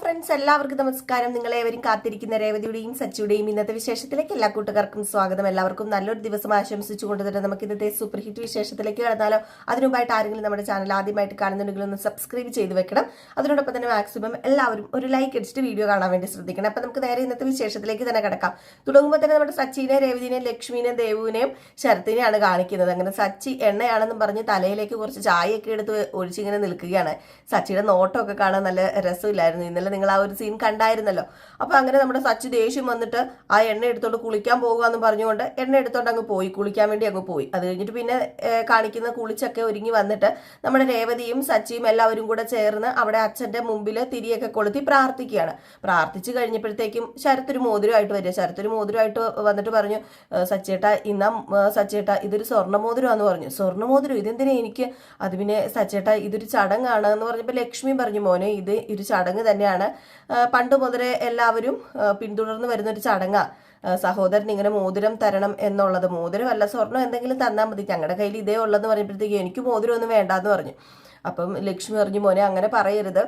Friends എല്ലാവർക്കും നമസ്കാരം. നിങ്ങളേവരും കാത്തിരിക്കുന്ന രേവതിയുടെയും സച്ചിയുടെയും ഇന്നത്തെ വിശേഷത്തിലേക്ക് എല്ലാ കൂട്ടുകാർക്കും സ്വാഗതം. എല്ലാവർക്കും നല്ലൊരു ദിവസം ആശംസിച്ചുകൊണ്ട് തന്നെ നമുക്ക് ഇന്നത്തെ സൂപ്പർ ഹിറ്റ് വിശേഷത്തിലേക്ക് കടന്നാലോ. അതിനുമായിട്ട് ആരെങ്കിലും നമ്മുടെ ചാനൽ ആദ്യമായിട്ട് കാണുന്നുണ്ടെങ്കിൽ ഒന്ന് സബ്സ്ക്രൈബ് ചെയ്ത് വെക്കണം. അതിനോടൊപ്പം തന്നെ മാക്സിമം എല്ലാവരും ഒരു ലൈക്ക് അടിച്ചിട്ട് വീഡിയോ കാണാൻ വേണ്ടി ശ്രദ്ധിക്കണം. അപ്പം നമുക്ക് നേരെ ഇന്നത്തെ വിശേഷത്തിലേക്ക് തന്നെ കിടക്കാം. തുടങ്ങുമ്പോൾ തന്നെ നമ്മുടെ സച്ചിനെ രേവതിനെ ലക്ഷ്മിനെ ദേവുവിനെയും ശരത്തിനെയാണ് കാണിക്കുന്നത്. അങ്ങനെ സച്ചി എണ്ണയാണെന്നും പറഞ്ഞ് തലയിലേക്ക് കുറച്ച് ചായയൊക്കെ എടുത്ത് ഒഴിച്ചിങ്ങനെ നിൽക്കുകയാണ്. സച്ചിയുടെ നോട്ടമൊക്കെ കാണാൻ നല്ല രസമില്ലായിരുന്നു. ഇന്നലെ നിങ്ങൾ ആ ഒരു സീൻ കണ്ടായിരുന്നല്ലോ. അപ്പൊ അങ്ങനെ നമ്മുടെ സച്ചു ദേഷ്യം വന്നിട്ട് ആ എണ്ണ എടുത്തോണ്ട് കുളിക്കാൻ പോകുക എന്ന് പറഞ്ഞുകൊണ്ട് എണ്ണ എടുത്തോണ്ട് അങ്ങ് പോയി. കുളിക്കാൻ വേണ്ടി അങ്ങ് പോയി. അത് കഴിഞ്ഞിട്ട് പിന്നെ കാണിക്കുന്ന കുളിച്ചൊക്കെ ഒരുങ്ങി വന്നിട്ട് നമ്മുടെ രേവതിയും സച്ചിയും എല്ലാവരും കൂടെ ചേർന്ന് അവിടെ അച്ഛന്റെ മുമ്പിൽ തിരിയൊക്കെ കൊളുത്തി പ്രാർത്ഥിക്കുകയാണ്. പ്രാർത്ഥിച്ചു കഴിഞ്ഞപ്പോഴത്തേക്കും ശരത്തൊരു മോതിരമായിട്ട് വരിക. ശരത്തൊരു മോതിരമായിട്ട് വന്നിട്ട് പറഞ്ഞു "ഏഹ്, സച്ചേട്ട ഇന്നാ സച്ചേട്ട ഇതൊരു സ്വർണ സ്വർണമോതിരമാന്ന് പറഞ്ഞു. സ്വർണ മോതിരം? ഇതെന്തിനാ എനിക്ക്? അത് പിന്നെ സച്ചേട്ട ഇതൊരു ചടങ്ങാണ് എന്ന് പറഞ്ഞപ്പോൾ ലക്ഷ്മി പറഞ്ഞു മോനെ ഇത് ഒരു ചടങ്ങ് തന്നെയാണ്. ആ, പണ്ട് മുതലേ എല്ലാവരും പിന്തുടർന്ന് വരുന്ന ഒരു ചടങ്ങാ സഹോദരൻ ഇങ്ങനെ മോതിരം തരണം എന്നുള്ളത്. മോതിരം അല്ല സ്വർണം എന്തെങ്കിലും തന്നാൽ മതി. ഞങ്ങളുടെ കയ്യിൽ ഇതേ ഉള്ളതെന്ന് പറയുമ്പോഴത്തേക്ക് എനിക്ക് മോതിരം ഒന്നും വേണ്ടാന്ന് പറഞ്ഞു. അപ്പം ലക്ഷ്മി പറഞ്ഞു മോനെ അങ്ങനെ പറയരുത്.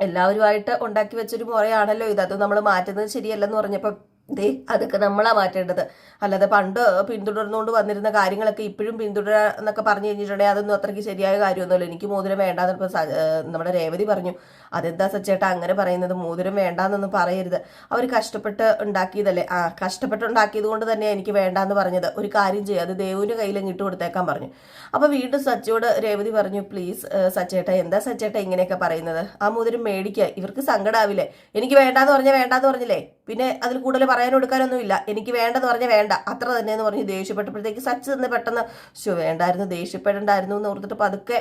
എല്ലാവരുമായിട്ട് ഉണ്ടാക്കി വെച്ചൊരു മുറയാണല്ലോ ഇത്. അത് നമ്മൾ മാറ്റുന്നത് ശരിയല്ലെന്ന് പറഞ്ഞപ്പോൾ ദേ അതൊക്കെ നമ്മളാ മാറ്റേണ്ടത്. അല്ലാതെ പണ്ട് പിന്തുടർന്നുകൊണ്ട് വന്നിരുന്ന കാര്യങ്ങളൊക്കെ ഇപ്പോഴും പിന്തുടരാ എന്നൊക്കെ പറഞ്ഞു കഴിഞ്ഞിട്ടുണ്ടെങ്കിൽ അതൊന്നും അത്രയ്ക്ക് ശരിയായ കാര്യമൊന്നുമല്ല. എനിക്ക് മോതിരം വേണ്ടാന്ന് ഇപ്പൊ നമ്മുടെ രേവതി പറഞ്ഞു. അതെന്താ സച്ചേട്ടാ അങ്ങനെ പറയുന്നത്? മോതിരം വേണ്ടാന്നൊന്നും പറയരുത്. അവർ കഷ്ടപ്പെട്ട് ഉണ്ടാക്കിയതല്ലേ? ആ കഷ്ടപ്പെട്ട് ഉണ്ടാക്കിയത് കൊണ്ട് തന്നെ എനിക്ക് വേണ്ടാന്ന് പറഞ്ഞത്. ഒരു കാര്യം ചെയ്യുക അത് ദേവുവിന്റെ കയ്യിൽ ഇട്ട് കൊടുത്തേക്കാൻ പറഞ്ഞു. അപ്പോൾ വീണ്ടും സച്ചയോട് രേവതി പറഞ്ഞു പ്ലീസ് സച്ചേട്ട എന്താ സച്ചേട്ട ഇങ്ങനെയൊക്കെ പറയുന്നത്? ആ മോതിരം മേടിക്കുക ഇവർക്ക് സങ്കടാവില്ലേ? എനിക്ക് വേണ്ടാന്ന് പറഞ്ഞാൽ വേണ്ടാന്ന് പറഞ്ഞില്ലേ? പിന്നെ അതിൽ കൂടുതൽ പറയാനും എടുക്കാനൊന്നുമില്ല എനിക്ക് വേണ്ടെന്ന് പറഞ്ഞാൽ വേണ്ട. അത്ര തന്നെ എന്ന് പറഞ്ഞ് ദേഷ്യപ്പെട്ടപ്പോഴത്തേക്ക് സച്ച് തന്നെ പെട്ടെന്ന് ശോ വേണ്ടായിരുന്നു ദേഷ്യപ്പെടണ്ടായിരുന്നു എന്ന് ഓർത്തിട്ട് പതുക്കെ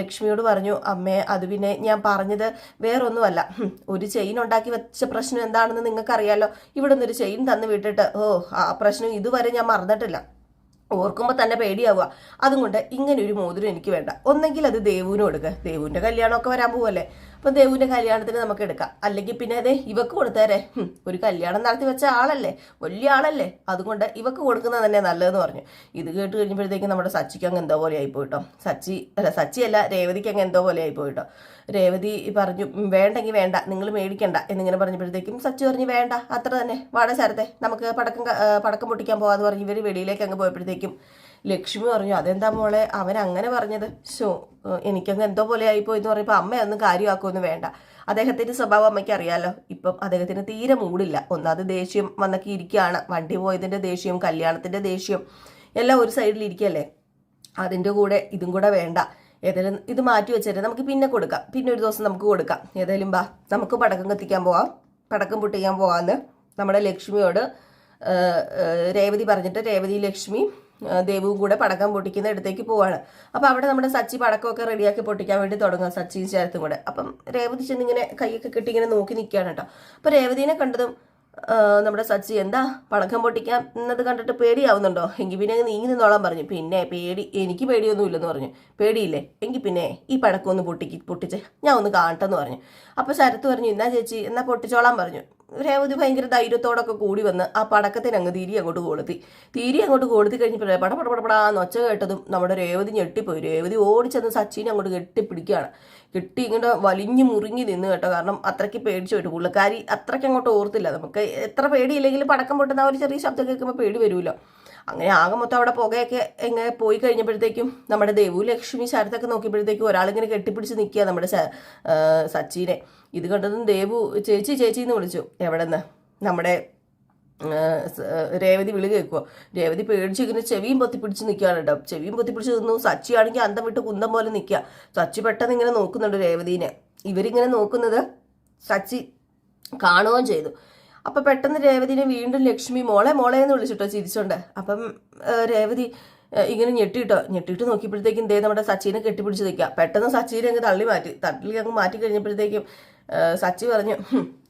ലക്ഷ്മിയോട് പറഞ്ഞു അമ്മേ അത് പിന്നെ ഞാൻ പറഞ്ഞത് വേറൊന്നുമല്ല. ഒരു ചെയിൻ ഉണ്ടാക്കി വെച്ച പ്രശ്നം എന്താണെന്ന് നിങ്ങൾക്കറിയാലോ. ഇവിടെ നിന്നൊരു ചെയിൻ തന്നു വിട്ടിട്ട് ഓ ആ പ്രശ്നം ഇതുവരെ ഞാൻ മറന്നിട്ടില്ല. ഓർക്കുമ്പോൾ തന്നെ പേടിയാവുക. അതുകൊണ്ട് ഇങ്ങനെ ഒരു മോതിരം എനിക്ക് വേണ്ട. ഒന്നെങ്കിൽ അത് ദേവുവിനും എടുക്കുക ദേവുവിന്റെ കല്യാണമൊക്കെ വരാൻ പോവല്ലേ? അപ്പം ദേവുവിന്റെ കല്യാണത്തിന് നമുക്ക് എടുക്കാം. അല്ലെങ്കിൽ പിന്നെ അതെ ഇവക്ക് കൊടുത്തേരെ. ഒരു കല്യാണം നടത്തി വെച്ച ആളല്ലേ? വലിയ ആളല്ലേ? അതുകൊണ്ട് ഇവക്ക് കൊടുക്കുന്നത് തന്നെ നല്ലതെന്ന് പറഞ്ഞു. ഇത് കേട്ട് കഴിഞ്ഞപ്പോഴത്തേക്കും നമ്മുടെ സച്ചിക്ക് അങ്ങ് എന്തോ പോലെ ആയിപ്പോയിട്ടോ. സച്ചി അല്ല സച്ചിയല്ല രേവതിക്ക് അങ്ങ് എന്തോ പോലെ ആയിപ്പോയിട്ടോ. രേവതി പറഞ്ഞു "ഉം, വേണ്ടെങ്കിൽ വേണ്ട നിങ്ങൾ മേടിക്കണ്ട എന്നിങ്ങനെ പറഞ്ഞപ്പോഴത്തേക്കും സച്ചി പറഞ്ഞു വേണ്ട അത്ര തന്നെ. വാട ശരത്തെ നമുക്ക് പടക്കം പടക്കം പൊട്ടിക്കാൻ പോകാമെന്ന് പറഞ്ഞ് ഇവർ വെളിയിലേക്ക് അങ്ങ് പോയപ്പോഴത്തേക്കും ലക്ഷ്മി പറഞ്ഞു അതെന്താ മോളെ? അവൻ അങ്ങനെ പറഞ്ഞത്. ഷോ എനിക്കങ്ങ് എന്തോ പോലെ ആയിപ്പോയി എന്ന് പറയുമ്പോൾ അമ്മയൊന്നും കാര്യമാക്കുമെന്ന് വേണ്ട. അദ്ദേഹത്തിന്റെ സ്വഭാവം അമ്മയ്ക്ക് അറിയാലോ. ഇപ്പം അദ്ദേഹത്തിന് തീരെ മൂടില്ല. ഒന്നാമത് ദേഷ്യം വന്നൊക്കെ ഇരിക്കുകയാണ്. വണ്ടി പോയതിന്റെ ദേഷ്യം കല്യാണത്തിന്റെ ദേഷ്യം എല്ലാം ഒരു സൈഡിൽ ഇരിക്കല്ലേ അതിന്റെ കൂടെ ഇതും കൂടെ വേണ്ട. ഏതായാലും ഇത് മാറ്റി വെച്ചിട്ട് നമുക്ക് പിന്നെ കൊടുക്കാം. പിന്നെ ഒരു ദിവസം നമുക്ക് കൊടുക്കാം. ഏതായാലും ബാ നമുക്ക് പടക്കം കത്തിക്കാൻ പോവാം. പടക്കം പൊട്ടിക്കാൻ പോവാന്ന് നമ്മുടെ ലക്ഷ്മിയോട് രേവതി പറഞ്ഞിട്ട് രേവതി ലക്ഷ്മി ആ, ദേവുവും കൂടെ പടക്കം പൊട്ടിക്കുന്ന ഇടത്തേക്ക് പോവാണ്. അപ്പോൾ അവിടെ നമ്മുടെ സച്ചി പടക്കമൊക്കെ റെഡിയാക്കി പൊട്ടിക്കാൻ വേണ്ടി തുടങ്ങും സച്ചിയും ചേർത്തും കൂടെ. അപ്പം രേവതി ചെന്നിങ്ങനെ കൈയൊക്കെ കെട്ടി ഇങ്ങനെ നോക്കി നിൽക്കുകയാണ് കേട്ടോ. അപ്പൊ രേവതിനെ കണ്ടതും നമ്മുടെ സച്ചി എന്താ പടക്കം പൊട്ടിക്കാൻ എന്നത് കണ്ടിട്ട് പേടിയാവുന്നുണ്ടോ? എങ്കിൽ പിന്നെ നീങ്ങി നിന്നോളാൻ പറഞ്ഞു. പിന്നെ പേടി എനിക്ക് പേടിയൊന്നും ഇല്ലെന്ന് പറഞ്ഞു. പേടിയില്ലേ? എങ്കിൽ പിന്നെ ഈ പടക്കം ഒന്ന് പൊട്ടിക്ക് പൊട്ടിച്ച് ഞാൻ ഒന്ന് കാണട്ടെന്ന് പറഞ്ഞു. അപ്പോൾ ശരത്ത് പറഞ്ഞു എന്നാ ചേച്ചി എന്നാ പൊട്ടിച്ചോളാൻ പറഞ്ഞു. രേവതി ഭയങ്കര ധൈര്യത്തോടൊക്കെ കൂടി വന്ന് ആ പടക്കത്തിന് അങ്ങ് തിരി അങ്ങോട്ട് കൊളുത്തി. തിരി അങ്ങോട്ട് കൊളുത്തി കഴിഞ്ഞപ്പോൾ പട പട പടപടാന്ന് ഒച്ച കേട്ടതും നമ്മുടെ രേവതി ഞെട്ടിപ്പോയി. രേവതി ഓടിച്ചെന്ന് സച്ചിനെ അങ്ങോട്ട് കെട്ടിപ്പിടിക്കുകയാണ്. കെട്ടി ഇങ്ങോട്ട് വലിഞ്ഞു മുറുങ്ങി നിന്ന് കേട്ടോ. കാരണം അത്രയ്ക്ക് പേടിച്ചു പോയിട്ട് പുള്ളിക്കാരി അത്രയ്ക്ക് അങ്ങോട്ട് ഓർത്തില്ല. നമുക്ക് എത്ര പേടിയില്ലെങ്കിലും പടക്കം പൊട്ടുന്ന ഒരു ചെറിയ ശബ്ദം കേൾക്കുമ്പോൾ പേടി വരുമല്ലോ അങ്ങനെ ആകെ മൊത്തം അവിടെ പുകയൊക്കെ എങ്ങനെ പോയി കഴിഞ്ഞപ്പോഴത്തേക്കും നമ്മുടെ ദേവു ലക്ഷ്മി ശരത്തൊക്കെ നോക്കിയപ്പോഴത്തേക്കും ഒരാളിങ്ങനെ കെട്ടിപ്പിടിച്ച് നിൽക്കുക നമ്മുടെ സച്ചിനെ. ഇത് കണ്ടതും ദേവു ചേച്ചി ചേച്ചി എന്ന് വിളിച്ചു. എവിടെന്ന്? നമ്മുടെ രേവതി വിളി കേൾക്കുമോ രേവതി പേടിച്ച് ഇങ്ങനെ ചെവിയും പൊത്തിപ്പിടിച്ച് നിൽക്കുകയാണ് കേട്ടോ. ചെവിയും പൊത്തിപ്പിടിച്ച് നിന്നു. സച്ചിയാണെങ്കിൽ അന്തം വിട്ട് കുന്തം പോലെ നിൽക്കുക. സച്ചി പെട്ടെന്ന് ഇങ്ങനെ നോക്കുന്നുണ്ട് രേവതീനെ. ഇവരിങ്ങനെ നോക്കുന്നത് സച്ചി കാണുകയും ചെയ്തു. അപ്പൊ പെട്ടെന്ന് രേവതിനെ വീണ്ടും ലക്ഷ്മി മോളെ മോളെ എന്ന് വിളിച്ചിട്ടോ ചിരിച്ചോണ്ട്. അപ്പം രേവതി ഇങ്ങനെ ഞെട്ടിട്ടോ ഞെട്ടിയിട്ട് നോക്കിയപ്പോഴത്തേക്കും ദേ നമ്മുടെ സച്ചിനെ കെട്ടിപ്പിടിച്ച് നിൽക്കുക. പെട്ടെന്ന് സച്ചിനെ അങ്ങ് തള്ളി മാറ്റി. തള്ളി അങ്ങ് മാറ്റി കഴിഞ്ഞപ്പോഴത്തേക്കും സച്ചി പറഞ്ഞു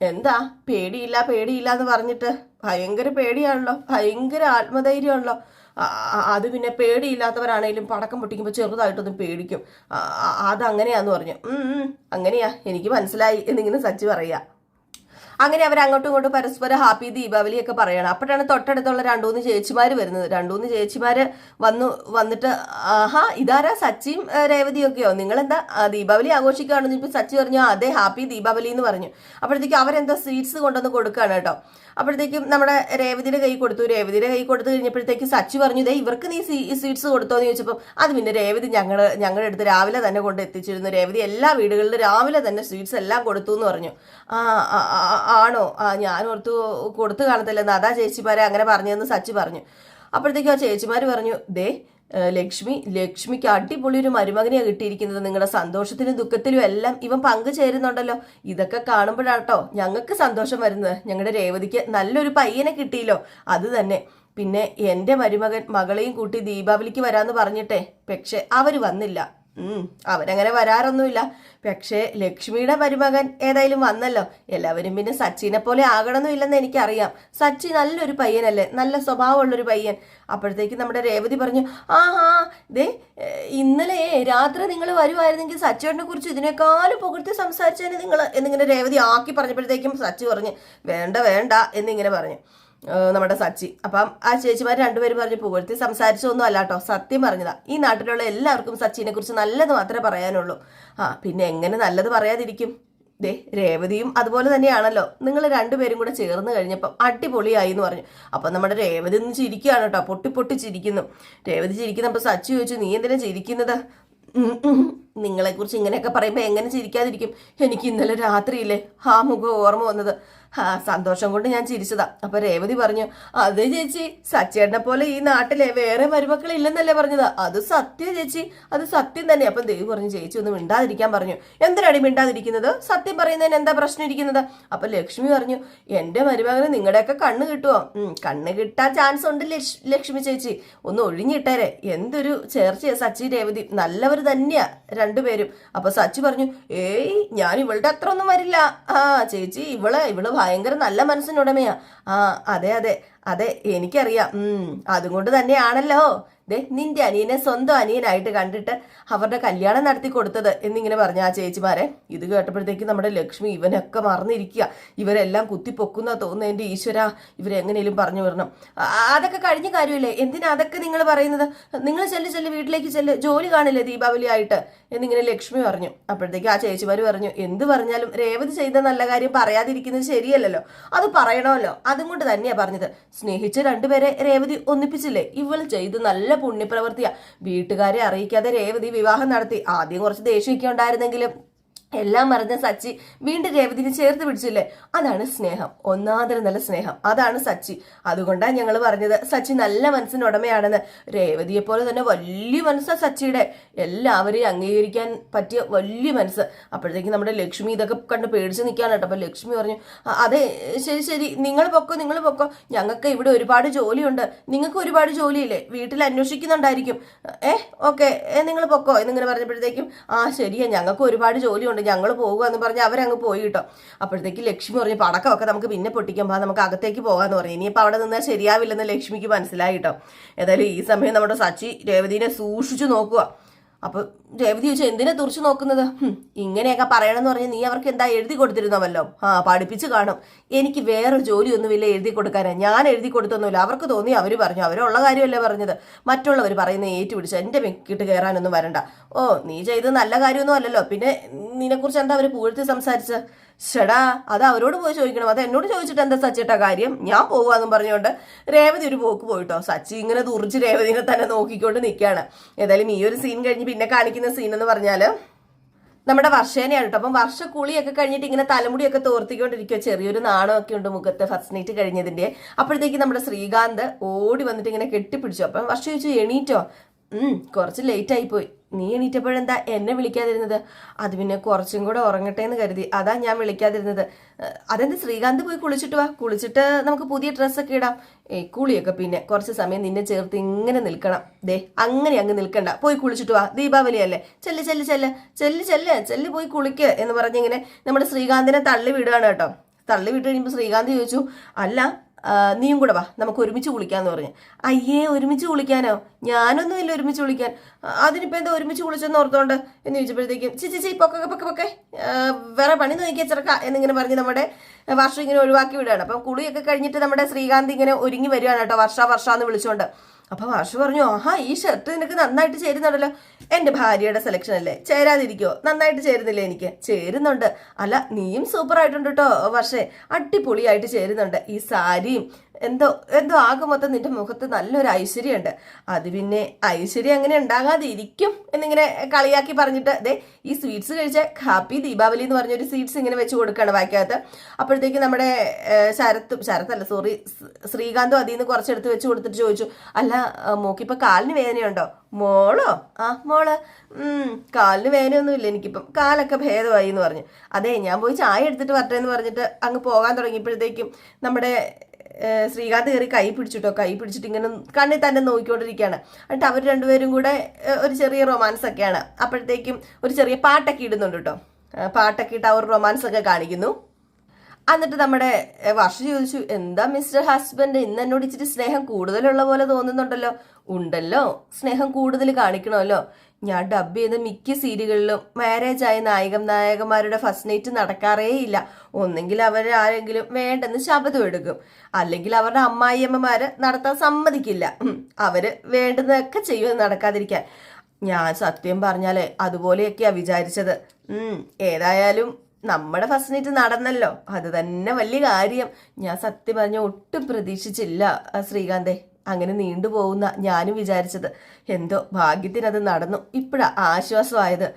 എന്താ? പേടിയില്ല പേടിയില്ല എന്ന് പറഞ്ഞിട്ട് ഭയങ്കര പേടിയാണല്ലോ ഭയങ്കര ആത്മധൈര്യമാണല്ലോ. അത് പിന്നെ പേടിയില്ലാത്തവരാണേലും പടക്കം പൊട്ടിക്കുമ്പോൾ ചെറുതായിട്ടൊന്നും പേടിക്കും. അതങ്ങനെയാന്ന് പറഞ്ഞു. "ഉം, ഉം, അങ്ങനെയാ എനിക്ക് മനസ്സിലായി എന്നിങ്ങനെ സച്ചി പറയാ അങ്ങനെ അവർ അങ്ങോട്ടും ഇങ്ങോട്ടും പരസ്പരം ഹാപ്പി ദീപാവലി ഒക്കെ പറയണം. അപ്പോഴാണ് തൊട്ടടുത്തുള്ള രണ്ടൂന്ന് ചേച്ചിമാർ വരുന്നത്. രണ്ടൂന്ന് ചേച്ചിമാര് വന്നു വന്നിട്ട് ആഹാ ഇതാരാ സച്ചിയും രേവതിയൊക്കെയോ? നിങ്ങളെന്താ ദീപാവലി ആഘോഷിക്കുകയാണെന്ന് ഇപ്പൊ സച്ചി പറഞ്ഞു. അതെ ഹാപ്പി ദീപാവലി എന്ന് പറഞ്ഞു. അപ്പോഴത്തേക്കും അവരെന്തോ സ്വീറ്റ്സ് കൊണ്ടുവന്ന് കൊടുക്കുകയാണ് കേട്ടോ. അപ്പോഴത്തേക്കും നമ്മുടെ രേവതിയുടെ കൈ കൊടുത്തു. രേവതിയുടെ കൈ കൊടുത്തു കഴിഞ്ഞപ്പോഴത്തേക്ക് സച്ചി പറഞ്ഞു ദേ ഇവർക്ക് നീ സ്വീറ്റ്സ് കൊടുത്തോ? എന്ന് ചോദിച്ചപ്പോൾ അത് പിന്നെ രേവതി ഞങ്ങൾ ഞങ്ങളുടെ അടുത്ത് രാവിലെ തന്നെ കൊണ്ട് എത്തിച്ചിരുന്നു. രേവതി എല്ലാ വീടുകളിലും രാവിലെ തന്നെ സ്വീറ്റ്സ് എല്ലാം കൊടുത്തു എന്ന് പറഞ്ഞു. ആ ആണോ? ആ ഞാൻ ഓർത്തു കൊടുത്തു കാണത്തില്ലെന്ന്. അതാ ചേച്ചിമാരെ അങ്ങനെ പറഞ്ഞതെന്ന് സച്ചി പറഞ്ഞു. അപ്പോഴത്തേക്കും ആ ചേച്ചിമാർ പറഞ്ഞു ദേ ലക്ഷ്മി ലക്ഷ്മിക്ക് അടിപൊളി ഒരു മരുമകനെയാണ് കിട്ടിയിരിക്കുന്നത്. നിങ്ങളുടെ സന്തോഷത്തിലും ദുഃഖത്തിലും എല്ലാം ഇവൻ പങ്കുചേരുന്നുണ്ടല്ലോ. ഇതൊക്കെ കാണുമ്പോഴാട്ടോ ഞങ്ങൾക്ക് സന്തോഷം വരുന്നത്. ഞങ്ങളുടെ രേവതിക്ക് നല്ലൊരു പയ്യനെ കിട്ടിയല്ലോ. അത് തന്നെ. പിന്നെ എന്റെ മരുമകൻ മകളെയും കൂട്ടി ദീപാവലിക്ക് വരാമെന്ന് പറഞ്ഞിട്ടെ. പക്ഷെ അവർ വന്നില്ല. അവരങ്ങനെ വരാറൊന്നുമില്ല. പക്ഷേ ലക്ഷ്മിയുടെ മരുമകൻ ഏതായാലും വന്നല്ലോ. എല്ലാവരും പിന്നെ സച്ചിനെ പോലെ ആകണമെന്നില്ലെന്ന് എനിക്കറിയാം. സച്ചി നല്ലൊരു പയ്യനല്ലേ? നല്ല സ്വഭാവമുള്ളൊരു പയ്യൻ. അപ്പോഴത്തേക്ക് നമ്മുടെ രേവതി പറഞ്ഞു ആ ദേ ഇന്നലെ രാത്രി നിങ്ങൾ വരുമായിരുന്നെങ്കിൽ സച്ചിനെ കുറിച്ച് ഇതിനേക്കാളും പുകഴ്ത്തി സംസാരിച്ചതിന് നിങ്ങൾ എന്നിങ്ങനെ രേവതി ആക്കി പറഞ്ഞപ്പോഴത്തേക്കും സച്ചി പറഞ്ഞു വേണ്ട വേണ്ട എന്നിങ്ങനെ പറഞ്ഞു. നമ്മുടെ സച്ചി. അപ്പം ആ ചേച്ചിമാർ രണ്ടുപേരും പറഞ്ഞ് പുകഴ്ത്തി സംസാരിച്ചൊന്നും അല്ല കേട്ടോ സത്യം പറഞ്ഞതാ. ഈ നാട്ടിലുള്ള എല്ലാവർക്കും സച്ചിനെ കുറിച്ച് നല്ലത് മാത്രമേ പറയാനുള്ളൂ. ആ പിന്നെ എങ്ങനെ നല്ലത് പറയാതിരിക്കും? ദേ രേവതിയും അതുപോലെ തന്നെയാണല്ലോ. നിങ്ങൾ രണ്ടുപേരും കൂടെ ചേർന്ന് കഴിഞ്ഞപ്പം അടിപൊളിയായി എന്ന് പറഞ്ഞു. അപ്പം നമ്മുടെ രേവതി ഒന്ന് ചിരിക്കുകയാണ് കേട്ടോ. പൊട്ടി പൊട്ടി ചിരിക്കുന്നു. രേവതി ചിരിക്കുന്നപ്പോൾ സച്ചി ചോദിച്ചു നീ എന്തിനാ ചിരിക്കുന്നത്. നിങ്ങളെക്കുറിച്ച് ഇങ്ങനെയൊക്കെ പറയുമ്പോൾ എങ്ങനെ ചിരിക്കാതിരിക്കും? എനിക്ക് ഇന്നലെ രാത്രിയില്ലേ ആ മുഖം ഓർമ്മ വന്നത്. സന്തോഷം കൊണ്ട് ഞാൻ ചിരിച്ചതാ. അപ്പൊ രേവതി പറഞ്ഞു അതെ ചേച്ചി സച്ചേട്ടനെ പോലെ ഈ നാട്ടിലെ വേറെ മരുമക്കൾ ഇല്ലെന്നല്ലേ പറഞ്ഞത്? അത് സത്യം ചേച്ചി അത് സത്യം തന്നെ. അപ്പം ദേവി പറഞ്ഞു ചേച്ചി ഒന്ന് മിണ്ടാതിരിക്കാൻ പറഞ്ഞു. എന്തിനാണ് മിണ്ടാതിരിക്കുന്നത്? സത്യം പറയുന്നതിന് എന്താ പ്രശ്നം ഇരിക്കുന്നത്? അപ്പൊ ലക്ഷ്മി പറഞ്ഞു എന്റെ മരുമകന് നിങ്ങളുടെയൊക്കെ കണ്ണ് കിട്ടുമോ കണ്ണ് കിട്ടാൻ ചാൻസ് ഉണ്ട് ലക്ഷ്മി ചേച്ചി. ഒന്ന് ഒഴിഞ്ഞിട്ടേരെ. എന്തൊരു ചേർച്ചയാ സച്ചി രേവതി. നല്ലവർ തന്നെയാ രണ്ടുപേരും. അപ്പൊ സച്ചി പറഞ്ഞു ഏയ് ഞാൻ ഇവളുടെ അത്ര ഒന്നും വരില്ല. ആ ചേച്ചി ഇവൾ ഇവൾ ഭയങ്കര നല്ല മനസ്സിനുടമയാ. ആ അതെ അതെ. അതെ എനിക്കറിയാം. ഉം അതുകൊണ്ട് തന്നെയാണല്ലോ. ദേ നിന്റെ അനിയനെ സ്വന്തം അനിയനായിട്ട് കണ്ടിട്ട് അവരുടെ കല്യാണം നടത്തി കൊടുത്തത് എന്നിങ്ങനെ പറഞ്ഞ ആ ചേച്ചിമാരെ. ഇത് കേട്ടപ്പോഴത്തേക്ക് നമ്മുടെ ലക്ഷ്മി ഇവനൊക്കെ മറന്നിരിക്കുക. ഇവരെല്ലാം കുത്തിപ്പൊക്കുന്ന തോന്നുന്നു എന്റെ ഈശ്വര. ഇവരെങ്ങനെയും പറഞ്ഞു വരണം അതൊക്കെ കഴിഞ്ഞ കാര്യമില്ലേ? എന്തിനാ അതൊക്കെ നിങ്ങൾ പറയുന്നത്? നിങ്ങൾ ചെല്ല് ചെല്ല് വീട്ടിലേക്ക് ചെല്ല്. ജോലി കാണില്ലേ ദീപാവലി ആയിട്ട് എന്നിങ്ങനെ ലക്ഷ്മി പറഞ്ഞു. അപ്പോഴത്തേക്ക് ആ ചേച്ചിമാർ പറഞ്ഞു എന്ത് പറഞ്ഞാലും രേവതി ചെയ്ത നല്ല കാര്യം പറയാതിരിക്കുന്നത് ശരിയല്ലല്ലോ. അത് പറയണമല്ലോ. അതും കൊണ്ട് തന്നെയാ പറഞ്ഞത്. സ്നേഹിച്ച രണ്ടുപേരെ രേവതി ഒന്നിപ്പിച്ചില്ലേ? ഇവൾ ചെയ്ത് നല്ല പുണ്യപ്രവൃത്തിയാ വീട്ടുകാരെ അറിയിക്കാതെ രേവതി വിവാഹം നടത്തി. ആദ്യം കുറച്ച് ദേഷ്യമൊക്കെ ഉണ്ടായിരുന്നെങ്കിലും എല്ലാം മറന്ന സച്ചി വീണ്ടും രേവതിനെ ചേർത്ത് പിടിച്ചില്ലേ? അതാണ് സ്നേഹം. ഒന്നാതിര നല്ല സ്നേഹം. അതാണ് സച്ചി. അതുകൊണ്ടാണ് ഞങ്ങൾ പറഞ്ഞത്. സച്ചി നല്ല മനസ്സിന് ഉടമയാണെന്ന്. രേവതിയെ പോലെ തന്നെ വലിയ മനസ്സാ സച്ചിയുടെ. എല്ലാവരെയും അംഗീകരിക്കാൻ പറ്റിയ വലിയ മനസ്സ്. അപ്പോഴത്തേക്ക് നമ്മുടെ ലക്ഷ്മി ഇതൊക്കെ കണ്ട് പേടിച്ച് നിൽക്കാണ് കേട്ടോ. അപ്പൊ ലക്ഷ്മി പറഞ്ഞു "ആ, അതെ ശരി ശരി. നിങ്ങൾ പൊക്കോ നിങ്ങൾ പൊക്കോ. ഞങ്ങൾക്ക് ഇവിടെ ഒരുപാട് ജോലിയുണ്ട്. നിങ്ങൾക്ക് ഒരുപാട് ജോലിയില്ലേ? വീട്ടിൽ അന്വേഷിക്കുന്നുണ്ടായിരിക്കും. ഏ ഓക്കെ നിങ്ങൾ പൊക്കോ? എന്നിങ്ങനെ പറഞ്ഞപ്പോഴത്തേക്കും ആ ശരിയാ. ഞങ്ങൾക്ക് ഒരുപാട് ജോലിയുണ്ട്. ഞങ്ങൾ പോകുക എന്ന് പറഞ്ഞ് അവരങ്ങ് പോയി കേട്ടോ അപ്പോഴത്തേക്ക് ലക്ഷ്മി പറഞ്ഞു പടക്കമൊക്കെ നമുക്ക് പിന്നെ പൊട്ടിക്കാൻ പോകാം നമുക്ക് അകത്തേക്ക് പോകാന്ന് പറഞ്ഞു. ഇനിയിപ്പോൾ അവിടെ നിന്നാൽ ശരിയാവില്ലെന്ന് ലക്ഷ്മിക്ക് മനസ്സിലായി കേട്ടോ ഏതായാലും ഈ സമയം നമ്മുടെ സച്ചി രേവതിനെ സൂക്ഷിച്ചു നോക്കുക അപ്പൊ രേവതി ചോദിച്ചു എന്തിനാ തുറച്ചു നോക്കുന്നത്? ഇങ്ങനെയൊക്കെ പറയണമെന്ന് പറഞ്ഞ് നീ അവർക്ക് എന്താ എഴുതി കൊടുത്തിരുന്നവല്ലോ? ആ പഠിപ്പിച്ച് കാണും. എനിക്ക് വേറെ ജോലിയൊന്നുമില്ല എഴുതി കൊടുക്കാനാ ഞാൻ എഴുതി കൊടുത്തൊന്നുമില്ല. അവർക്ക് തോന്നി അവർ പറഞ്ഞു. അവരുള്ള കാര്യമല്ലേ പറഞ്ഞത്. മറ്റുള്ളവർ പറയുന്ന ഏറ്റുപിടിച്ച് എന്റെ മെക്കിട്ട് കയറാനൊന്നും വരണ്ട. ഓ നീ ചെയ്തത് നല്ല കാര്യമൊന്നും അല്ലല്ലോ. പിന്നെ നിന്നെക്കുറിച്ച് എന്താ അവർ പൂഴ്ത്തി സംസാരിച്ചത് ഷടാ അത് അവരോട് പോയി ചോദിക്കണം. അത് എന്നോട് ചോദിച്ചിട്ട് എന്താ സച്ചിട്ട കാര്യം? ഞാൻ പോവാന്നും പറഞ്ഞുകൊണ്ട് രേവതി ഒരു പോക്ക് പോയിട്ടോ. സച്ചി ഇങ്ങനെ തുറിച്ച് രേവതിനെ തന്നെ നോക്കിക്കൊണ്ട് നിൽക്കുകയാണ് ഏതായാലും ഈ ഒരു സീൻ കഴിഞ്ഞ് പിന്നെ കാണിക്കുന്ന സീൻ എന്ന് പറഞ്ഞാൽ നമ്മുടെ വർഷേനെയാണ് കേട്ടോ. അപ്പം വർഷ കുളിയൊക്കെ കഴിഞ്ഞിട്ട് ഇങ്ങനെ തലമുടിയൊക്കെ തോർത്തിക്കൊണ്ടിരിക്കുക ചെറിയൊരു നാണമൊക്കെ ഉണ്ട് മുഖത്ത് ഫസ്റ്റ് നൈറ്റ് കഴിഞ്ഞതിന്റെ അപ്പോഴത്തേക്ക് നമ്മുടെ ശ്രീകാന്ത് ഓടി വന്നിട്ട് ഇങ്ങനെ കെട്ടിപ്പിടിച്ചു. അപ്പം വർഷ ചോദിച്ചു എണീറ്റോ? കുറച്ച് ലേറ്റ് ആയി പോയി. നീ എണീറ്റപ്പോഴെന്താ എന്നെ വിളിക്കാതിരുന്നത്? അത് പിന്നെ കുറച്ചും കൂടെ ഉറങ്ങട്ടെ എന്ന് കരുതി. അതാ ഞാൻ വിളിക്കാതിരുന്നത്. അതെന്ത് ശ്രീകാന്ത് പോയി കുളിച്ചിട്ട് വാ. കുളിച്ചിട്ട് നമുക്ക് പുതിയ ഡ്രസ്സൊക്കെ ഇടാം. ഏ കുളിയൊക്കെ പിന്നെ കുറച്ച് സമയം നിന്നെ ചേർത്ത് ഇങ്ങനെ നിൽക്കണം. ദേ അങ്ങനെ അങ്ങ് നിൽക്കണ്ട. പോയി കുളിച്ചിട്ട് വാ. ദീപാവലി അല്ലേ ചെല്ല് ചെല്ല് ചെല്ല്. ചെല്ല് ചെല്ല്. ചെല്ല് പോയി കുളിക്ക് എന്ന് പറഞ്ഞിങ്ങനെ നമ്മുടെ ശ്രീകാന്തിനെ തള്ളി വിടുകയാണ് കേട്ടോ. തള്ളി വിട്ട് കഴിയുമ്പോൾ ശ്രീകാന്ത് ചോദിച്ചു അല്ല നീയും കൂടെ വാ. നമുക്ക് ഒരുമിച്ച് കുളിക്കാന്ന് പറഞ്ഞു. അയ്യേ ഒരുമിച്ച് കുളിക്കാനോ? ഞാനൊന്നും ഇല്ല ഒരുമിച്ച് കുളിക്കാൻ. അതിനിപ്പോ എന്താ ഒരുമിച്ച് കുളിച്ചെന്ന് ഓർത്തോണ്ട്? എന്ന് ചോദിച്ചപ്പോഴത്തേക്കും ചി ചി പൊക്കെ പൊക്കെ പൊക്കെ വേറെ പണി നോക്കിയ ചെറുക്ക എന്നിങ്ങനെ പറഞ്ഞ് നമ്മുടെ വർഷം ഇങ്ങനെ ഒഴിവാക്കി വിടുകയാണ്. അപ്പം കുളിയൊക്കെ കഴിഞ്ഞിട്ട് നമ്മുടെ ശ്രീകാന്ത് ഇങ്ങനെ ഒരുങ്ങി വരികയാണ് കേട്ടോ വർഷ വർഷ എന്ന് വിളിച്ചുകൊണ്ട് അപ്പൊ വർഷ പറഞ്ഞു ആഹാ ഈ ഷർട്ട് നിനക്ക് നന്നായിട്ട് ചേരുന്നുണ്ടല്ലോ. എന്റെ ഭാര്യയുടെ സെലക്ഷൻ അല്ലേ? ചേരാതിരിക്കോ? നന്നായിട്ട് ചേരുന്നില്ലേ എനിക്ക്? ചേരുന്നുണ്ട്. അല്ല നീയും സൂപ്പറായിട്ടുണ്ട് കേട്ടോ വർഷേ. അടിപൊളിയായിട്ട് ചേരുന്നുണ്ട്. ഈ സാരിയും എന്തോ എന്തോ ആകെ മൊത്തം നിന്റെ മുഖത്ത് നല്ലൊരു ഐശ്വര്യമുണ്ട് അത് പിന്നെ ഐശ്വര്യം അങ്ങനെ ഉണ്ടാകാതെ ഇരിക്കും എന്നിങ്ങനെ കളിയാക്കി പറഞ്ഞിട്ട് അതെ ഈ സ്വീറ്റ്സ് കഴിച്ച ഹാപ്പി ദീപാവലി എന്ന് പറഞ്ഞൊരു സ്വീറ്റ്സ് ഇങ്ങനെ വെച്ച് കൊടുക്കുകയാണ് വായിക്കകത്ത്. അപ്പോഴത്തേക്ക് നമ്മുടെ ശരത്തും ശരത്തല്ല സോറി ശ്രീകാന്തും അതിൽ നിന്ന് കുറച്ചെടുത്ത് വെച്ച് കൊടുത്തിട്ട് ചോദിച്ചു അല്ല മോക്കിപ്പോൾ മോക്കിപ്പോ കാലിന് വേദനയുണ്ടോ? മോളോ? ആ മോൾ കാലിന് വേദനയൊന്നുമില്ല എനിക്കിപ്പം. കാലൊക്കെ ഭേദമായി എന്ന് പറഞ്ഞു. അതെ ഞാൻ പോയി ചായ എടുത്തിട്ട് വരട്ടെ എന്ന് പറഞ്ഞിട്ട് അങ്ങ് പോകാൻ തുടങ്ങിയപ്പോഴത്തേക്കും നമ്മുടെ ശ്രീകാന്ത് കയറി കൈ പിടിച്ചിട്ടോ കൈ പിടിച്ചിട്ട് ഇങ്ങനെ കണ്ണിൽ തന്നെ നോക്കിക്കൊണ്ടിരിക്കുകയാണ്. എന്നിട്ട് അവർ രണ്ടുപേരും കൂടെ ഒരു ചെറിയ റൊമാൻസ് ഒക്കെയാണ് അപ്പോഴത്തേക്കും ഒരു ചെറിയ പാട്ടൊക്കെ ഇടുന്നുണ്ട് കേട്ടോ. പാട്ടൊക്കെ ഇട്ട് അവർ റൊമാൻസ് ഒക്കെ കാണിക്കുന്നു. എന്നിട്ട് നമ്മുടെ വർഷ ചോദിച്ചു എന്താ മിസ്റ്റർ ഹസ്ബൻഡ്? ഇന്ന് എന്നോട് ഇച്ചിരി സ്നേഹം കൂടുതലുള്ള പോലെ തോന്നുന്നുണ്ടല്ലോ. ഉണ്ടല്ലോ. സ്നേഹം കൂടുതൽ കാണിക്കണമല്ലോ. ഞാൻ ഡബ് ചെയ്ത മിക്ക സീരിയലുകളിലും ആയ നായകൻ നായകന്മാരുടെ ഫസ്റ്റ് നൈറ്റ് നടക്കാറേ ഇല്ല ഒന്നെങ്കിൽ അവർ ആരെങ്കിലും വേണ്ടെന്ന് ശബ്ദം എടുക്കും. അല്ലെങ്കിൽ അവരുടെ അമ്മായിയമ്മമാര് നടത്താൻ സമ്മതിക്കില്ല. അവർ വേണ്ടുന്നതൊക്കെ ചെയ്യുമെന്ന് നടക്കാതിരിക്കാൻ. ഞാൻ സത്യം പറഞ്ഞാലേ അതുപോലെയൊക്കെയാ വിചാരിച്ചത്. ഉം ഏതായാലും നമ്മുടെ ഫസ്റ്റ് നൈറ്റ് നടന്നല്ലോ. അത് തന്നെ വലിയ കാര്യം. ഞാൻ സത്യം പറഞ്ഞ ഒട്ടും പ്രതീക്ഷിച്ചില്ല ശ്രീകാന്തേ. അങ്ങനെ നീണ്ടുപോകുന്ന ഞാനും വിചാരിച്ചത്. എന്തോ ഭാഗ്യത്തിനത് നടന്നു. ഇപ്പോഴാ ആശ്വാസമായത്.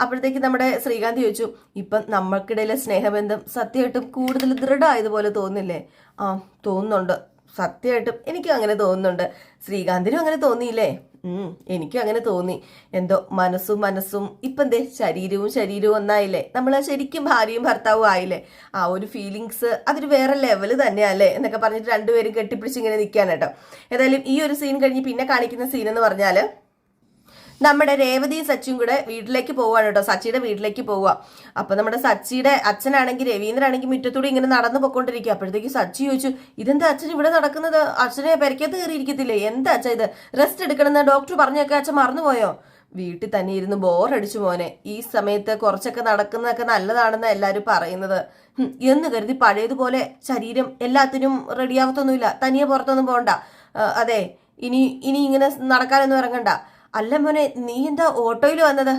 അപ്പോഴത്തേക്ക് നമ്മുടെ ശ്രീകാന്ത് ചോദിച്ചു ഇപ്പം നമ്മൾക്കിടയിലെ സ്നേഹബന്ധം സത്യമായിട്ടും കൂടുതൽ ദൃഢമായതുപോലെ തോന്നില്ലേ ആ തോന്നുന്നുണ്ട്. സത്യമായിട്ടും എനിക്കും അങ്ങനെ തോന്നുന്നുണ്ട്. ശ്രീകാന്തിനും അങ്ങനെ തോന്നിയില്ലേ? എനിക്കും അങ്ങനെ തോന്നി. എന്തോ മനസ്സും മനസ്സും ഇപ്പം എന്തേ ശരീരവും ശരീരവും ഒന്നായില്ലേ? നമ്മൾ ശരിക്കും ഭാര്യയും ഭർത്താവും ആയില്ലേ? ആ ഒരു ഫീലിങ്സ് അതൊരു വേറെ ലെവൽ തന്നെയല്ലേ? എന്നൊക്കെ പറഞ്ഞിട്ട് രണ്ടുപേരും കെട്ടിപ്പിടിച്ച് ഇങ്ങനെ നിൽക്കാൻ കേട്ടോ. ഏതായാലും ഈ ഒരു സീൻ കഴിഞ്ഞ് പിന്നെ കാണിക്കുന്ന സീൻ എന്ന് പറഞ്ഞാൽ നമ്മുടെ രേവതി സച്ചിയും കൂടെ വീട്ടിലേക്ക് പോവാണ് കേട്ടോ. സച്ചിയുടെ വീട്ടിലേക്ക് പോവുക അപ്പൊ നമ്മുടെ സച്ചിയുടെ അച്ഛനാണെങ്കിൽ രവീന്ദ്രനാണെങ്കിൽ മുറ്റത്തൂടെ ഇങ്ങനെ നടന്നു പോയിക്കൊണ്ടിരിക്കുക അപ്പോഴത്തേക്ക് സച്ചി ചോദിച്ചു ഇതെന്താ അച്ഛൻ ഇവിടെ നടക്കുന്നത്? അച്ഛനെ പെരക്കത്ത് കയറിയിരിക്കത്തില്ലേ? എന്താ അച്ഛ ഇത്? റെസ്റ്റ് എടുക്കണമെന്ന് ഡോക്ടർ പറഞ്ഞൊക്കെ അച്ഛൻ മറന്നുപോയോ? വീട്ടിൽ തന്നെ ഇരുന്ന് ബോറടിച്ചു മോനെ. ഈ സമയത്ത് കുറച്ചൊക്കെ നടക്കുന്നതൊക്കെ നല്ലതാണെന്ന് എല്ലാവരും പറയുന്നത്. എന്ന് കരുതി പഴയതുപോലെ ശരീരം എല്ലാത്തിനും റെഡിയാവത്തൊന്നുമില്ല തനിയെ പുറത്തൊന്നും പോകണ്ട അതെ ഇനി ഇനി ഇങ്ങനെ നടക്കാനൊന്നും ഇറങ്ങണ്ട. അല്ല മോനെ നീ എന്താ ഓട്ടോയിൽ വന്നത്?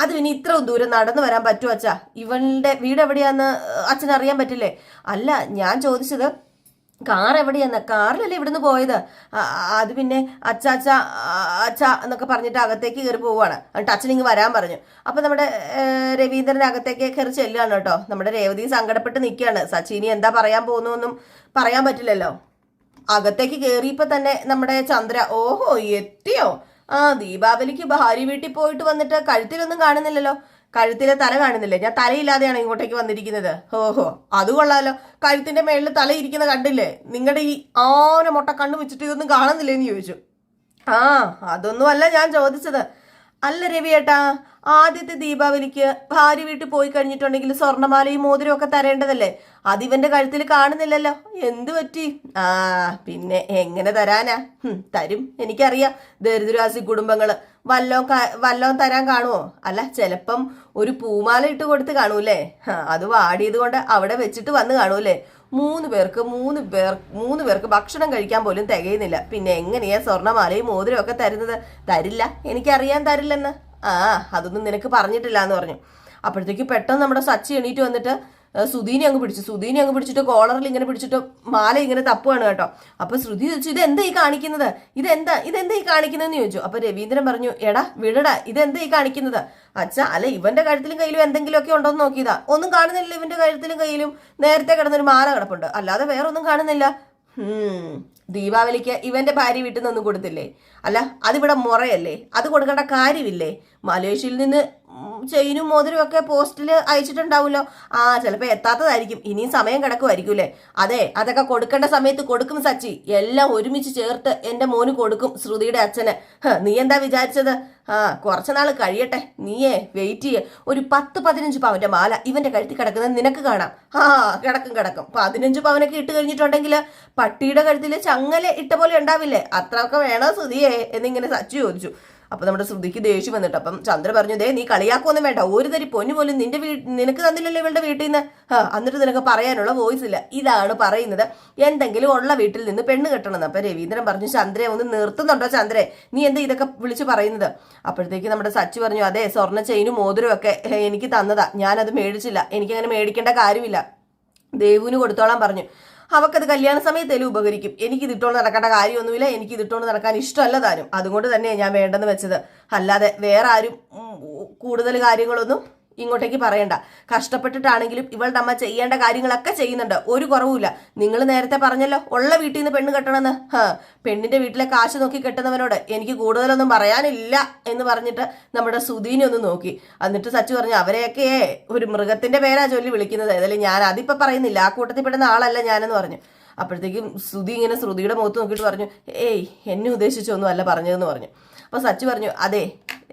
അത് ഇനി ഇത്ര ദൂരം നടന്നു വരാൻ പറ്റുമോ അച്ഛാ? ഇവളുടെ വീട് എവിടെയാന്ന് അച്ഛൻ അറിയാൻ പറ്റില്ലേ? അല്ല ഞാൻ ചോദിച്ചത് കാർ എവിടെയാന്ന്? കാറിലല്ലേ ഇവിടുന്ന് പോയത്? അത് പിന്നെ അച്ഛ അച്ഛ അച്ഛ എന്നൊക്കെ പറഞ്ഞിട്ട് അകത്തേക്ക് കയറി പോവാണ് എന്നിട്ട് അച്ഛൻ ഇങ്ങ് വരാൻ പറഞ്ഞു. അപ്പൊ നമ്മുടെ രവീന്ദ്രൻ അകത്തേക്ക് കയറി ചെല്ലുകയാണ് കേട്ടോ. നമ്മുടെ രേവതി സങ്കടപ്പെട്ട് നിൽക്കുകയാണ്. സച്ചിനി എന്താ പറയാൻ പോകുന്നു പറയാൻ പറ്റില്ലല്ലോ. അകത്തേക്ക് കയറിയപ്പോ തന്നെ നമ്മുടെ ചന്ദ്ര ഓഹോ എത്തിയോ? ആ ദീപാവലിക്ക് ഭാര്യ വീട്ടിൽ പോയിട്ട് വന്നിട്ട് കഴുത്തിലൊന്നും കാണുന്നില്ലല്ലോ. കഴുത്തിലെ തല കാണുന്നില്ലേ? ഞാൻ തലയില്ലാതെയാണ് ഇങ്ങോട്ടേക്ക് വന്നിരിക്കുന്നത്. ഓഹോ അത് കൊള്ളാലോ. കഴുത്തിന്റെ മേളിൽ തല ഇരിക്കുന്ന കണ്ടില്ലേ? നിങ്ങളുടെ ഈ ആന മുട്ട കണ്ണു വെച്ചിട്ട് ഇതൊന്നും കാണുന്നില്ലേ എന്ന് ചോദിച്ചു. ആ അതൊന്നുമല്ല ഞാൻ ചോദിച്ചത്. അല്ല രവിയേട്ടാ ആദ്യത്തെ ദീപാവലിക്ക് ഭാര്യ വീട്ടിൽ പോയി കഴിഞ്ഞിട്ടുണ്ടെങ്കിൽ സ്വർണമാലയും മോതിരം ഒക്കെ തരേണ്ടതല്ലേ? ഇവന്റെ കഴുത്തിൽ കാണുന്നില്ലല്ലോ. എന്തു പറ്റി? ആ പിന്നെ എങ്ങനെ തരാനാ? തരും. എനിക്കറിയാം. ദരിദ്രവാസി കുടുംബങ്ങൾ വല്ലോ വല്ലോ തരാൻ കാണുമോ അല്ല ചിലപ്പം ഒരു പൂമാല ഇട്ട് കൊടുത്ത് കാണൂലേ അത് വാടിയത് കൊണ്ട് അവിടെ വെച്ചിട്ട് വന്ന് കാണൂലേ മൂന്ന് പേർക്ക് മൂന്ന് പേർ മൂന്ന് പേർക്ക് ഭക്ഷണം കഴിക്കാൻ പോലും തികയുന്നില്ല. പിന്നെ എങ്ങനെയാ സ്വർണമാലയും മോതിരം ഒക്കെ തരുന്നത്? തരില്ല. എനിക്കറിയാൻ തരില്ലെന്ന്. ആ അതൊന്നും നിനക്ക് പറഞ്ഞിട്ടില്ല എന്ന് പറഞ്ഞു. അപ്പോഴത്തേക്ക് പെട്ടെന്ന് നമ്മുടെ സച്ചി എണീറ്റ് വന്നിട്ട് സുധീനെ അങ്ങ് പിടിച്ചു. സുധീനെ അങ്ങ് പിടിച്ചിട്ട് കോളറിൽ ഇങ്ങനെ പിടിച്ചിട്ട് മാല ഇങ്ങനെ തപ്പുവാണ് കേട്ടോ. അപ്പൊ ശ്രുതി ചോദിച്ചു ഇതെന്താ ഈ കാണിക്കുന്നത്? ഇതെന്താ? ഇതെന്താ ഈ കാണിക്കുന്നതെന്ന് ചോദിച്ചു. അപ്പൊ രവീന്ദ്രൻ പറഞ്ഞു എടാ വിടടാ ഇതെന്താ ഈ കാണിക്കുന്നത്? അച്ഛാ അല്ല ഇവന്റെ കഴുത്തിലും കയ്യിലും എന്തെങ്കിലുമൊക്കെ ഉണ്ടോന്ന് നോക്കിയതാ. ഒന്നും കാണുന്നില്ല ഇവന്റെ കഴുത്തിലും കയ്യിലും. നേരത്തെ കിടന്നൊരു മാല കിടപ്പുണ്ട്. അല്ലാതെ വേറെ ഒന്നും കാണുന്നില്ല ദീപാവലിക്ക് ഇവന്റെ ഭാര്യ വീട്ടിൽ നിന്നൊന്നും കൊടുത്തില്ലേ? അല്ല അതിവിടെ മുറയല്ലേ? അത് കൊടുക്കേണ്ട കാര്യമില്ലേ? മലേഷ്യയിൽ നിന്ന് ചെയിനും മോതിരും ഒക്കെ പോസ്റ്റിൽ അയച്ചിട്ടുണ്ടാവുമല്ലോ. ആ ചിലപ്പോൾ എത്താത്തതായിരിക്കും. ഇനിയും സമയം കിടക്കുമായിരിക്കൂലേ അതെ അതൊക്കെ കൊടുക്കേണ്ട സമയത്ത് കൊടുക്കും സച്ചി. എല്ലാം ഒരുമിച്ച് ചേർത്ത് എന്റെ മോന് കൊടുക്കും ശ്രുതിയുടെ അച്ഛന്. നീ എന്താ വിചാരിച്ചത്? ആ കുറച്ച് നാൾ കഴിയട്ടെ. നീയേ വെയിറ്റ് ചെയ്യേ. ഒരു പത്ത് പതിനഞ്ച് പവന്റെ മാല ഇവന്റെ കഴുത്തിൽ കിടക്കുന്നത് നിനക്ക് കാണാം. ആ കിടക്കും കിടക്കും. പതിനഞ്ച് പവനൊക്കെ ഇട്ട് കഴിഞ്ഞിട്ടുണ്ടെങ്കിൽ പട്ടിയുടെ കഴുത്തിൽ ചങ്ങല ഇട്ട പോലെ ഉണ്ടാവില്ലേ? അത്രയൊക്കെ വേണോ സുതിയേ എന്നിങ്ങനെ സച്ചു ചോദിച്ചു. അപ്പൊ നമ്മുടെ ശ്രുതിക്ക് ദേഷ്യം വന്നിട്ട് അപ്പം ചന്ദ്ര പറഞ്ഞു ദേ നീ കളിയാക്കൊന്നും വേണ്ട. ഒരു തരി പൊന്നു പോലും നിന്റെ വീട്ടിൽ നിനക്ക് തന്നില്ലല്ലോ ഇവളുടെ വീട്ടിൽ നിന്ന്. എന്നിട്ട് നിനക്ക് പറയാനുള്ള വോയിസ് ഇല്ല. ഇതാണ് പറയുന്നത്. എന്തെങ്കിലും ഉള്ള വീട്ടിൽ നിന്ന് പെണ്ണ് കെട്ടണമെന്ന് അപ്പൊ രവീന്ദ്രൻ പറഞ്ഞു ചന്ദ്രയെ ഒന്ന് നിർത്തുന്നുണ്ടോ ചന്ദ്രെ? നീ എന്താ ഇതൊക്കെ വിളിച്ച് പറയുന്നത്? അപ്പോഴത്തേക്ക് നമ്മുടെ സച്ചി പറഞ്ഞു അതെ സ്വർണ ചെയിനും മോതിരും ഒക്കെ എനിക്ക് തന്നതാ. ഞാനത് മേടിച്ചില്ല. എനിക്കങ്ങനെ മേടിക്കേണ്ട കാര്യമില്ല. ദേവുവിന് കൊടുത്തോളാൻ പറഞ്ഞു. അവക്കത് കല്യാണ സമയത്തേലും ഉപകരിക്കും. എനിക്ക് ഇതിട്ടോണ്ട് നടക്കേണ്ട കാര്യമൊന്നുമില്ല. എനിക്ക് ഇതിട്ടോണ്ട് നടക്കാൻ ഇഷ്ടമല്ല താനും. അതുകൊണ്ട് തന്നെയാണ് ഞാൻ വേണ്ടെന്ന് വെച്ചത്. അല്ലാതെ വേറെ ആരും കൂടുതൽ കാര്യങ്ങളൊന്നും ഇങ്ങോട്ടേക്ക് പറയണ്ട. കഷ്ടപ്പെട്ടിട്ടാണെങ്കിലും ഇവളുടെ അമ്മ ചെയ്യേണ്ട കാര്യങ്ങളൊക്കെ ചെയ്യുന്നുണ്ട്. ഒരു കുറവുമില്ല. നിങ്ങൾ നേരത്തെ പറഞ്ഞല്ലോ ഉള്ള വീട്ടിൽ നിന്ന് പെണ്ണ് കെട്ടണമെന്ന്. ഹാ പെണ്ണിന്റെ വീട്ടിലെ കാശ് നോക്കി കെട്ടുന്നവനോട് എനിക്ക് കൂടുതലൊന്നും പറയാനില്ല എന്ന് പറഞ്ഞിട്ട് നമ്മുടെ സുധീനെ ഒന്ന് നോക്കി. എന്നിട്ട് സച്ചു പറഞ്ഞു അവരെയൊക്കെ ഒരു മൃഗത്തിന്റെ പേരാ ചൊല്ലി വിളിക്കുന്നത്. ഏതായാലും ഞാൻ അതിപ്പോ പറയുന്നില്ല. ആ കൂട്ടത്തിൽ പെടുന്ന ആളല്ല ഞാനെന്ന് പറഞ്ഞു. അപ്പോഴത്തേക്കും ശ്രുതി ഇങ്ങനെ ശ്രുതിയുടെ മുഖത്ത് നോക്കിയിട്ട് പറഞ്ഞു ഏയ് എന്നെ ഉദ്ദേശിച്ചൊന്നും അല്ല പറഞ്ഞതെന്ന് പറഞ്ഞു. അപ്പോൾ സച്ചു പറഞ്ഞു അതെ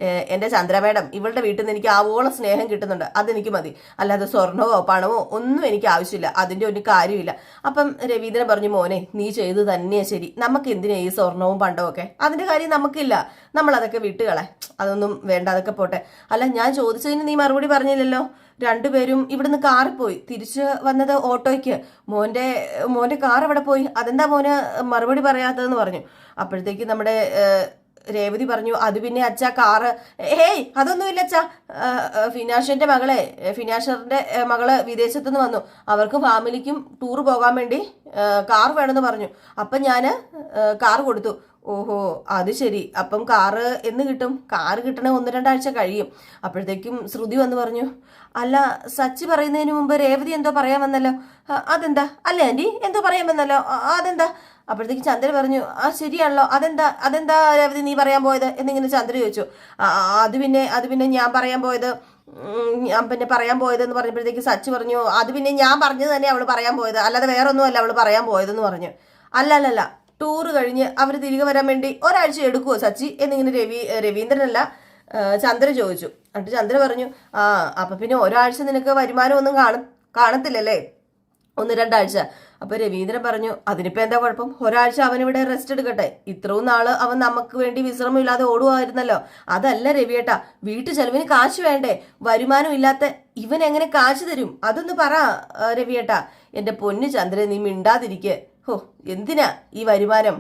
എന്റെ ചന്ദ്ര മേഡം ഇവളുടെ വീട്ടിൽ നിന്ന് എനിക്ക് ആവോളം സ്നേഹം കിട്ടുന്നുണ്ട്. അതെനിക്ക് മതി. അല്ലാതെ സ്വർണമോ പണമോ ഒന്നും എനിക്ക് ആവശ്യമില്ല. അതിന്റെ ഒരു കാര്യമില്ല. അപ്പം രവീന്ദ്രൻ പറഞ്ഞു മോനെ നീ ചെയ്തു തന്നെയാ ശരി. നമുക്ക് എന്തിനാ ഈ സ്വർണവും പണ്ടവും ഒക്കെ? അതിന്റെ കാര്യം നമുക്കില്ല. നമ്മൾ അതൊക്കെ വിട്ടുകളെ അതൊന്നും വേണ്ട അതൊക്കെ പോട്ടെ. അല്ല ഞാൻ ചോദിച്ചതിന് നീ മറുപടി പറഞ്ഞില്ലല്ലോ? രണ്ടുപേരും ഇവിടുന്ന് കാറിൽ പോയി തിരിച്ച് വന്നത് ഓട്ടോയ്ക്ക്. മോന്റെ മോന്റെ കാർ അവിടെ പോയി? അതെന്താ മോന് മറുപടി പറയാത്തതെന്ന് പറഞ്ഞു. അപ്പോഴത്തേക്ക് നമ്മുടെ രേവതി പറഞ്ഞു അത് പിന്നെ അച്ഛാ കാറ്. ഏയ് അതൊന്നുമില്ല അച്ഛാ. ഫിനാഷന്റെ മകളെ ഫിനാഷറിന്റെ മകൾ വിദേശത്തു നിന്ന് വന്നു. അവർക്ക് ഫാമിലിക്കും ടൂർ പോകാൻ വേണ്ടി കാർ വേണമെന്ന് പറഞ്ഞു. അപ്പം ഞാൻ കാർ കൊടുത്തു. ഓഹോ അത് ശരി. അപ്പം കാറ് എന്ന് കിട്ടും. കാറ് കിട്ടണ ഒന്ന് രണ്ടാഴ്ച കഴിയും. അപ്പോഴത്തേക്കും ശ്രുതി വന്ന് പറഞ്ഞു അല്ല സച്ചി പറയുന്നതിന് മുമ്പ് രേവതി എന്തോ പറയാൻ വന്നല്ലോ. അതെന്താ? അല്ലേ ആന്റി എന്തോ പറയാൻ വന്നല്ലോ. അതെന്താ? അപ്പോഴത്തേക്ക് ചന്ദ്ര പറഞ്ഞു ആ ശരിയാണല്ലോ. അതെന്താ അതെന്താ രേവതി നീ പറയാൻ പോയത്? എന്നിങ്ങനെ ചന്ദ്ര ചോദിച്ചു "ആ, ആ, അത് പിന്നെ അത് പിന്നെ ഞാൻ പറയാൻ പോയത് ഞാൻ പിന്നെ പറയാൻ പോയതെന്ന് പറഞ്ഞപ്പോഴത്തേക്ക് സച്ച് പറഞ്ഞു അത് പിന്നെ ഞാൻ പറഞ്ഞത് തന്നെ അവൾ പറയാൻ പോയത് അല്ലാതെ വേറെ ഒന്നുമല്ല അവൾ പറയാൻ പോയതെന്ന് പറഞ്ഞു. അല്ല അല്ല അല്ല ടൂറ് കഴിഞ്ഞ് അവർ തിരികെ വരാൻ വേണ്ടി ഒരാഴ്ച എടുക്കുമോ സച്ചി? എന്നിങ്ങനെ രവി രവീന്ദ്രനല്ല ചന്ദ്ര ചോദിച്ചു. എന്നിട്ട് ചന്ദ്ര പറഞ്ഞു ആ അപ്പം പിന്നെ ഒരാഴ്ച നിനക്ക് വരുമാനം ഒന്നും കാണും കാണത്തില്ലല്ലേ? ഒന്ന് രണ്ടാഴ്ച. അപ്പൊ രവീന്ദ്രൻ പറഞ്ഞു അതിനിപ്പോ എന്താ കുഴപ്പം? ഒരാഴ്ച അവൻ ഇവിടെ റെസ്റ്റ് എടുക്കട്ടെ. ഇത്രയും നാൾ അവൻ നമുക്ക് വേണ്ടി വിശ്രമമില്ലാതെ ഓടുവായിരുന്നല്ലോ. അതല്ല രവിയേട്ടാ വീട്ടു ചെലവിന് കാശ് വേണ്ടേ? വരുമാനം ഇല്ലാത്ത ഇവൻ എങ്ങനെ കാശ് തരും? അതൊന്ന് പറ രവിയേട്ടാ. എന്റെ പൊന്നു ചന്ദ്രൻ നീ മിണ്ടാതിരിക്കെ. ഹോ എന്തിനാ ഈ വരുമാനം?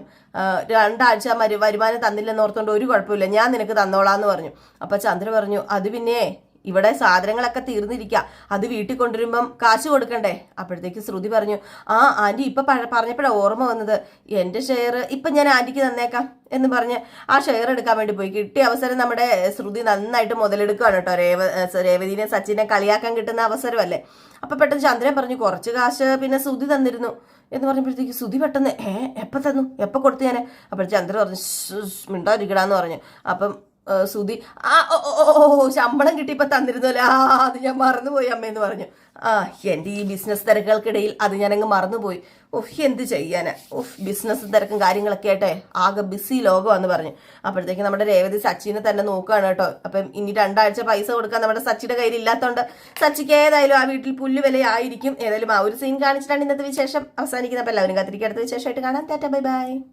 രണ്ടാഴ്ച വരുമാനം തന്നില്ലെന്ന് ഓർത്തോണ്ട് ഒരു കുഴപ്പമില്ല. ഞാൻ നിനക്ക് തന്നോളാന്ന് പറഞ്ഞു. അപ്പൊ ചന്ദ്ര പറഞ്ഞു അത് പിന്നെ ഇവിടെ സാധനങ്ങളൊക്കെ തീർന്നിരിക്കുക അത് വീട്ടിൽ കൊണ്ടുവരുമ്പം കാശ് കൊടുക്കണ്ടേ? അപ്പോഴത്തേക്ക് ശ്രുതി പറഞ്ഞു ആ ആന്റി ഇപ്പം പറഞ്ഞപ്പോഴാണ് ഓർമ്മ വന്നത്. എന്റെ ഷെയർ ഇപ്പം ഞാൻ ആന്റിക്ക് തന്നേക്കാം എന്ന് പറഞ്ഞ് ആ ഷെയർ എടുക്കാൻ വേണ്ടി പോയി. കിട്ടിയ അവസരം നമ്മുടെ ശ്രുതി നന്നായിട്ട് മുതലെടുക്കുകയാണ് കേട്ടോ. രേവ രേവതിനെ സച്ചിനെ കളിയാക്കാൻ കിട്ടുന്ന അവസരമല്ലേ? അപ്പം പെട്ടെന്ന് ചന്ദ്രൻ പറഞ്ഞു കുറച്ച് കാശ് പിന്നെ ശ്രുതി തന്നിരുന്നു എന്ന് പറഞ്ഞപ്പോഴത്തേക്ക് ശ്രുതി പെട്ടെന്ന് ഏ എപ്പോൾ തന്നു? എപ്പോൾ കൊടുത്തു ഞാൻ അപ്പോൾ ചന്ദ്രൻ പറഞ്ഞു "ശ്ശ്, ശ്ശ്, മിണ്ടാതിരിക്കടാന്ന് പറഞ്ഞു. അപ്പം ശ്രുതി ആ ഓ ഓ, ശമ്പളം കിട്ടിയപ്പോ തന്നിരുന്നല്ലോ ആ അത് ഞാൻ മറന്നുപോയി അമ്മയെന്ന് പറഞ്ഞു. ആ എന്റെ ഈ ബിസിനസ് തിരക്കുകൾക്കിടയിൽ അത് ഞാനങ്ങ് മറന്നുപോയി. ഓഹ് എന്ത് ചെയ്യാനാ? ഓഹ് ബിസിനസ് തിരക്കും കാര്യങ്ങളൊക്കെ ആയിട്ടെ ആകെ ബിസി ലോകമാന്ന് പറഞ്ഞു. അപ്പോഴത്തേക്ക് നമ്മുടെ രേവതി സച്ചിനെ തന്നെ നോക്കുകയാണ് കേട്ടോ. അപ്പം ഇനി രണ്ടാഴ്ച പൈസ കൊടുക്കാൻ നമ്മുടെ സച്ചിയുടെ കയ്യിൽ ഇല്ലാത്തതുകൊണ്ട് സച്ചിക്ക് ഏതായാലും ആ വീട്ടിൽ പുല്ല് വിലയായിരിക്കും. ഏതായാലും ആ ഒരു സീൻ കാണിച്ചിട്ടാണ് ഇന്നത്തെ വിശേഷം അവസാനിക്കുന്നത്. അപ്പം എല്ലാവരും കത്തിരിക്കടുത്ത വിശേഷമായിട്ട് കാണാം. Tata bye bye.